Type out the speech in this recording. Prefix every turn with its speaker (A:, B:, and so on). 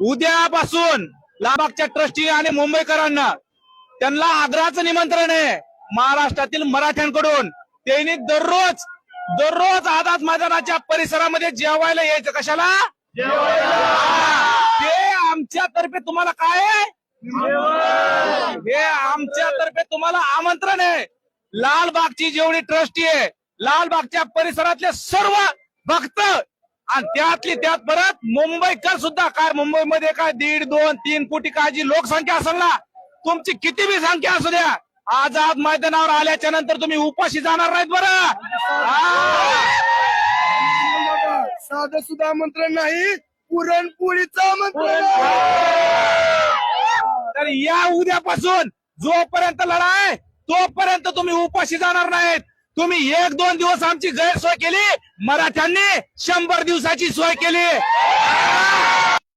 A: उद्यापासून लालबागच्या ट्रस्टी आणि मुंबईकरांना त्यांना आग्रहाचं निमंत्रण आहे. महाराष्ट्रातील मराठ्यांकडून त्यांनी दररोज दररोज आझाद मैदानाच्या परिसरामध्ये जेवायला यायचं. कशाला? ते आमच्यातर्फे तुम्हाला काय हे आमच्यातर्फे तुम्हाला आमंत्रण आहे. लालबागची जेवढी ट्रस्टी आहे लालबागच्या परिसरातले सर्व भक्त आणि त्यातली त्यात परत मुंबईकर सुद्धा. काय मुंबईमध्ये काय दीड दोन तीन कोटी काय जी लोकसंख्या असेल ना तुमची किती बी संख्या असू द्या. आझाद मैदानावर आल्याच्यानंतर तुम्ही उपाशी जाणार नाहीत बरं.
B: साधं सुद्धा आमंत्रण नाही पुरणपोळीचं आमंत्रण
A: तर या उद्यापासून जोपर्यंत लढाय तोपर्यंत तुम्ही उपाशी जाणार नाहीत. तुम्ही एक दोन दिवस आमची गैरसोय केली मराठ्यांनी शंभर दिवसाची सोय केली.